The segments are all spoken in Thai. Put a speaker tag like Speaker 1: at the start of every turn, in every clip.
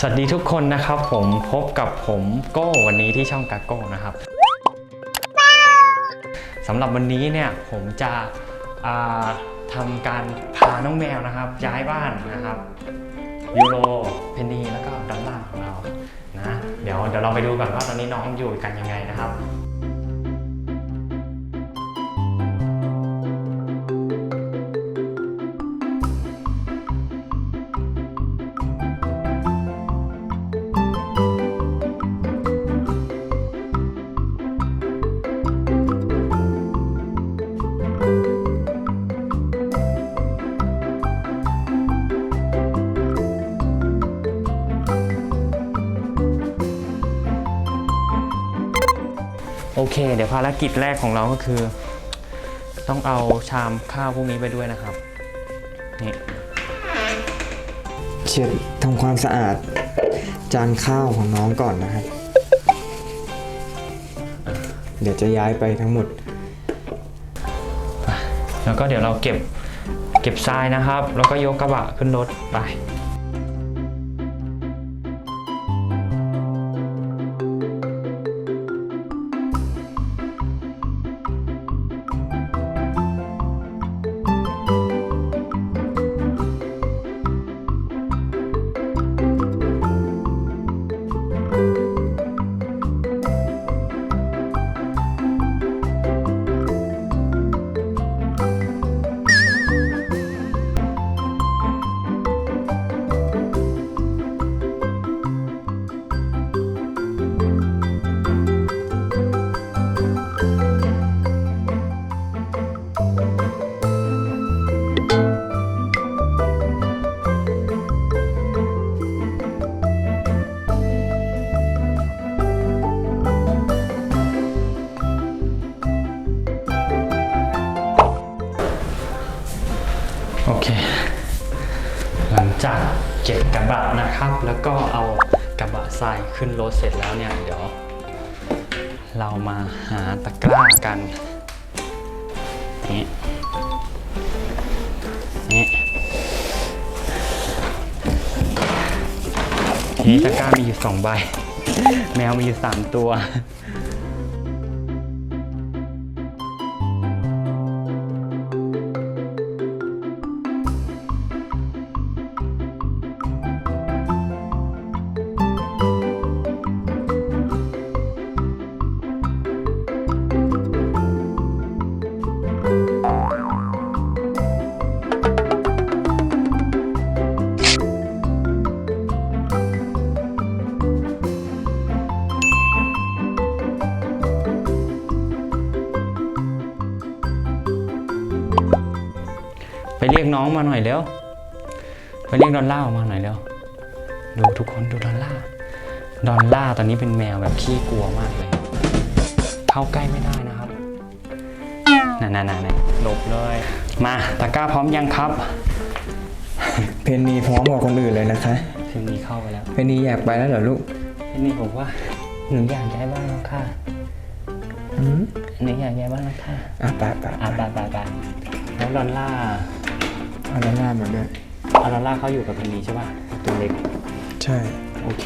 Speaker 1: สวัสดีทุกคนนะครับผมพบกับผมโก้วันนี้ที่ช่องกาโก้นะครับสำหรับวันนี้เนี่ยผมจะทำการพาน้องแมวนะครับ ย้ายบ้านนะครับยูโรเพนนีแล้วก็ดอลลาร์ของเรานะเดี๋ยวเดี๋ยวเราไปดูก่อนว่าตอนนี้น้องอยู่กันยังไงนะครับ โอเค เดี๋ยวภารกิจแรกของเราก็คือ ต้องเอาชามข้าวพวกนี้ไปด้วยนะครับ นี่
Speaker 2: เช็ดทำความสะอาด จานข้าวของน้องก่อนนะครับ เดี๋ยวจะย้ายไปทั้งหมด
Speaker 1: แล้วก็เดี๋ยวเราเก็บเก็บทรายนะครับ แล้วก็ยกกระบะขึ้นรถไป ขึ้นรถเสร็จแล้วเนี่ย เดี๋ยว เรามาหาตะกร้ากันนี่นี่นี่ตะกร้ามีอยู่สองใบ แมวมีอยู่สามตัว เรียกน้องมาหน่อยเร็วไปเรียกดอลล่าออกมาหน่อยเร็วดูทุกคนดูดอลล่าดอลล่าตอนนี้เป็นแมวแบบขี้กลัวมากเลย เข้าใกล้ไม่ได้นะครับน่นๆๆๆหลบเลย มาตะกร้าพร้อมยังครับ
Speaker 2: เพนนีพร้อมกว่าคนอื่นเลยนะคะ
Speaker 1: เพนนีเข้าไปแล้ว
Speaker 2: เพนนีอยากไปแล้วเหรอลูก
Speaker 1: เพนนีบอกว่าหนูอยากย้ายบ้านแล้วค่ะ
Speaker 2: อืม
Speaker 1: หนูอยากย้ายบ้านแล้วค่ะ
Speaker 2: อะไปไป
Speaker 1: อะไปไปไปแล้วดอลล่า
Speaker 2: เอาด้านหน้ามาด้วย
Speaker 1: เอาดอลล่าเขาอยู่กับเพนนีใช่ป่ะตัวเล็ก
Speaker 2: ใช่
Speaker 1: โอเค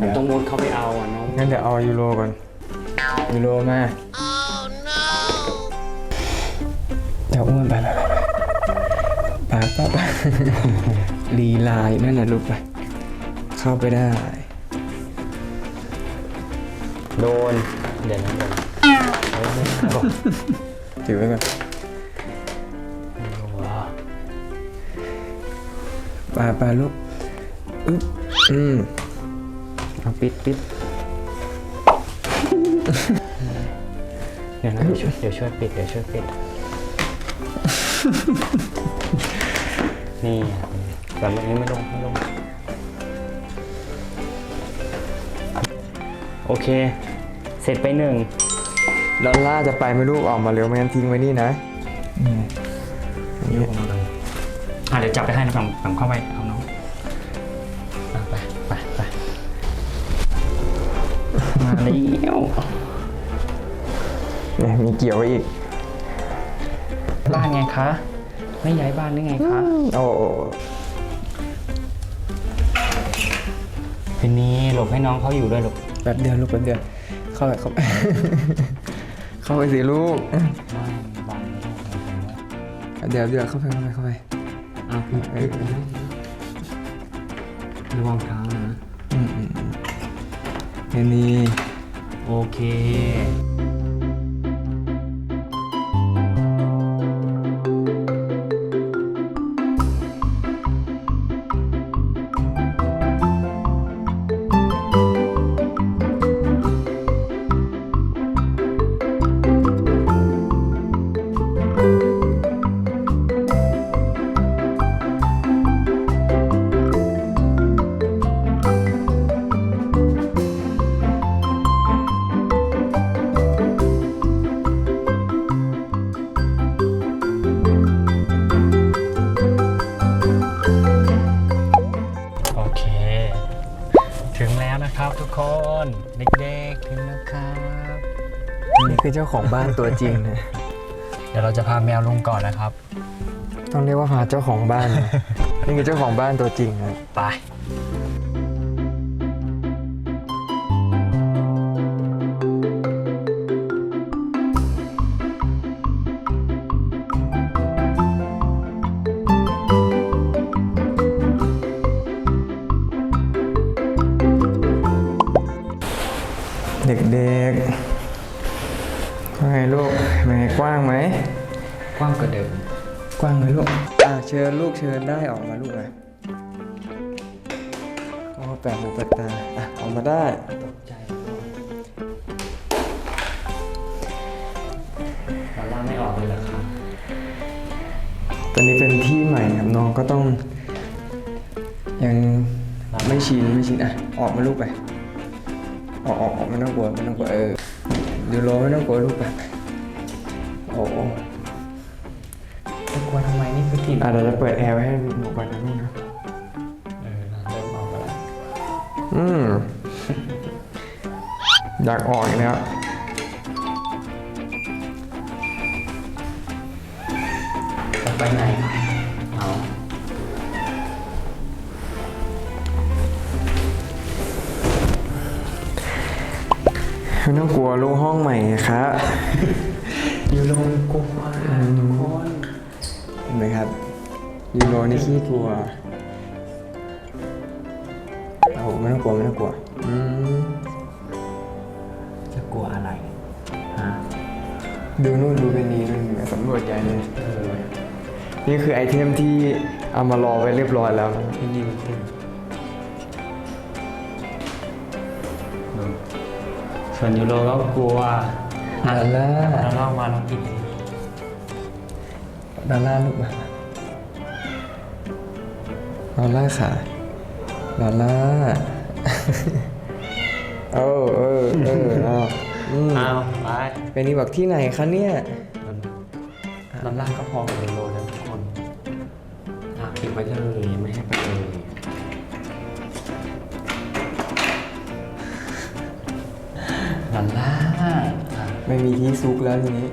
Speaker 1: ผมต้องมุดเข้าไปเอาอะน้อง
Speaker 2: งั้นเดี๋ยวเอายูโรก่อน ยูโรมาเดี๋ยวอ้วนไปไปไปไปไปไปลีลายนั่นน่ะลูกไป เข้าไปได้
Speaker 1: โดน เดี๋ยวนะเดี๋ยวนะเฮ้ยไม่ได้บอก
Speaker 2: ถือไว้ก่อน ไปไปลูกอึ๊บอืม
Speaker 1: เอาปิดปิดเดี๋ยวนะเดี๋ยวช่วยเดี๋ยวช่วยปิดเดี๋ยวช่วยปิด นี่อะแต่เมื่อกี้ไม่ลงไม่ลง โอเค เสร็จไปหนึ่ง
Speaker 2: ลอลล่าจะไปไหม่ลูกออกมาเร็วไม่งั้นทิ้งไว้นี่นะอืม
Speaker 1: ยกออกมาเลย อะเดี๋ยวจับไปให้นะฝั่งฝั่งเข้าไปเอาน้องอะไปไปไปมาแล้ว
Speaker 2: เนี่ยมีเกี่ยวไว้อีก
Speaker 1: บ้านไงคะ ไม่ย้ายบ้านได้ไงคะ
Speaker 2: โอ้โห
Speaker 1: เพนนีหลบให้น้องเขาอยู่ด้วยลูก
Speaker 2: แป๊บเดียวลูกแป๊บเดียวเข้าไปเข้าไปเข้าไปสิลูก
Speaker 1: ไม่บังไม่ได้ผมว่า
Speaker 2: เดี๋ยวเดี๋ยวเข้าไปเข้าไปเข้าไป
Speaker 1: อะพี่
Speaker 2: เออ
Speaker 1: ระวังเท้านะ
Speaker 2: อืมอืมอืมเดี๋ยวนี้
Speaker 1: โอเค
Speaker 2: คือเจ้าของบ้านตัวจริงนะ
Speaker 1: เดี๋ยวเราจะพาแมวลงก่อนนะครับ
Speaker 2: ต้องเรียกว่าพาเจ้าของบ้านนะนี่คือเจ้าของบ้านตัวจริงนะ
Speaker 1: ไป
Speaker 2: เด็กๆว่า ไงลูกแม่กว้างไหม
Speaker 1: กว้างกว่าเดิม
Speaker 2: กว้างไหมลูก อ่าเชิญลูกเชิญได้ออกมาลูกนะโอ้แปลกหูแปลกตา อะออกมาได้
Speaker 1: ตกใจเราล่าไม่ออกเลยเหรอครับ
Speaker 2: ตอนนี้เป็นที่ใหม่ครับน้องก็ต้อง ยังไม่ชินไม่ชินอะ ออกมาลูกไป ออกออกออกไม่ต้องกลัวไม่ต้องกลัวเออ ยูโรไม่ต้องกลัวลูกไปโอ้โห
Speaker 1: จะกลัวทำไมนี่คือถิ่น
Speaker 2: อะเดี๋ยวจะเปิดแอร์ไว้ให้หนูก่อนนะลูกนะ
Speaker 1: เออเริ่มออกมาแล้ว
Speaker 2: อืม อยากออกอีกแล้ว
Speaker 1: จะไปไหน
Speaker 2: ไม่ต้องกลัวลูกห้องใหม่ครับ
Speaker 1: ยูโรกลัวทุกคน
Speaker 2: เห็นไหมครับยูโรนี่ขี้กลัวโอ้โหไม่ต้องกลัวไม่ต้องกลัวอืม
Speaker 1: จะกลัวอะไรฮะ
Speaker 2: ดูนู่นดูเป็นนี้นู่นสำรวจใหญ่เลย
Speaker 1: เออ
Speaker 2: นี่คือไอเทมที่เอามารอไว้เรียบร้อยแล้วนะ
Speaker 1: ที่นี่มันขึ้น ส่วนยูโรก็กลัว
Speaker 2: ดอลล่า
Speaker 1: เราเล่ามาแล้วกิน
Speaker 2: ดอลล่าลูกมาดอลล่าค่ะดอลล่าเออเออเออเอาอืม
Speaker 1: เอาไป
Speaker 2: เป็นนี่บอกที่ไหนคะเนี่ย
Speaker 1: ลำล่างก็พอกับยูโรแล้วทุกคนอะปิดไว้เลยไม่ให้ไปเลย ลำล่าอะ
Speaker 2: ไม่มีที่ซุกแล้วทีนี้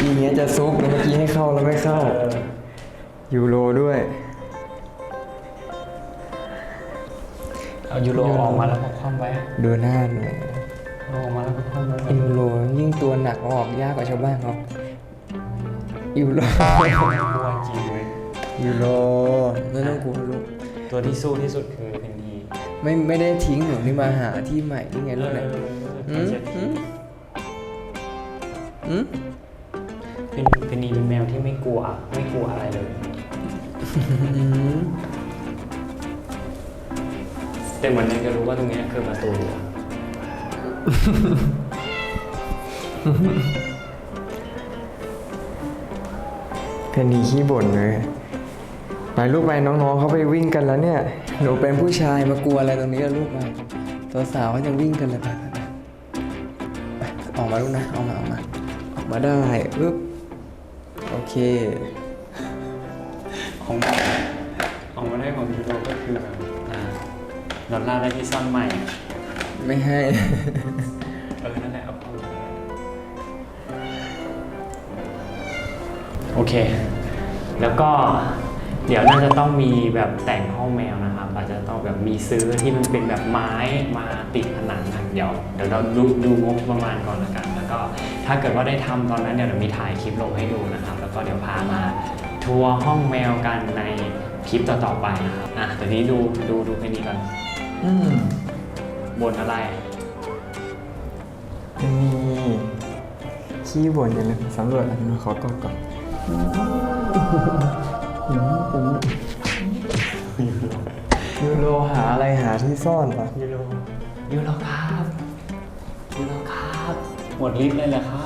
Speaker 2: ทีเนี้ยจะซุกแล้วเมื่อกี้ให้เข้าแล้วไม่เข้า ยูโรด้วย
Speaker 1: เอายูโรออกมาแล้วก็คว่ำไว้
Speaker 2: ดูหน้าหน่อย
Speaker 1: เอาออกมาแล้วก็คว่ำไว้
Speaker 2: ยูโรยิ่งตัวหนักเอาออกยากกว่าชาวบ้านเขายูโร
Speaker 1: กลัวจริงเล ย
Speaker 2: ยูโรไม่ต้องกลัวลูก
Speaker 1: ตัวที่สู้ที่สุดคือเพนนี
Speaker 2: ไม่ไม่ได้ทิ้งหนูนี่มาหาที่ใหม่นี่ไงลูกเนี่ยอืมอืมอืม
Speaker 1: เพนเพนนีเป็นแมวที่ไม่กลัว ไม่กลัวอะไรเลย
Speaker 2: อืม
Speaker 1: แต่เหมือนยังจะรู้ว่าตรงเนี้ยคือประตู
Speaker 2: เพนนีขี้บ่นเลย ไปลูกไปน้องๆเขาไปวิ่งกันแล้วเนี่ย หนูเป็นผู้ชายมากลัวอะไรตรงนี้อะลูกมาตัวสาวเขาจะวิ่งกันเลยไปไปไปไปออกมาลูกนะออกมาออกมาออกมาได้ปึ๊บโอเค
Speaker 1: ของของมาได้ของยูโรก็คือแบบอ่าดอลลาร์ได้ที่ซ่อนใหม่
Speaker 2: ไม่ให้
Speaker 1: เออนั่นแหละเอาพูดโอเค แล้วก็ เดี๋ยวน่าจะต้องมีแบบแต่งห้องแมวนะครับอาจจะต้องแบบมีซื้อที่มันเป็นแบบไม้มาติดผนังกันเดี๋ยวเดี๋ยวเราดูดูงบประมาณก่อนละกัน แล้วก็ถ้าเกิดว่าได้ทำตอนนั้นเดี๋ยวเรามีถ่ายคลิปลงให้ดูนะครับ แล้วก็เดี๋ยวพามาทัวร์ห้องแมวกันในคลิปต่อๆไปนะครับอะต่นี้ดูดูดูแค่นี้ก่อน
Speaker 2: อืม
Speaker 1: บนอะไร
Speaker 2: ยังมีขี้บ่นอยู่เลยสำรวจอันมาขอกอดก่อน อยูโรหาอะไรหาที่ซ่อนปะอ
Speaker 1: ยูโรยูโรครับยูโรครับ หมดฤทธิ์เลยเหรอครับ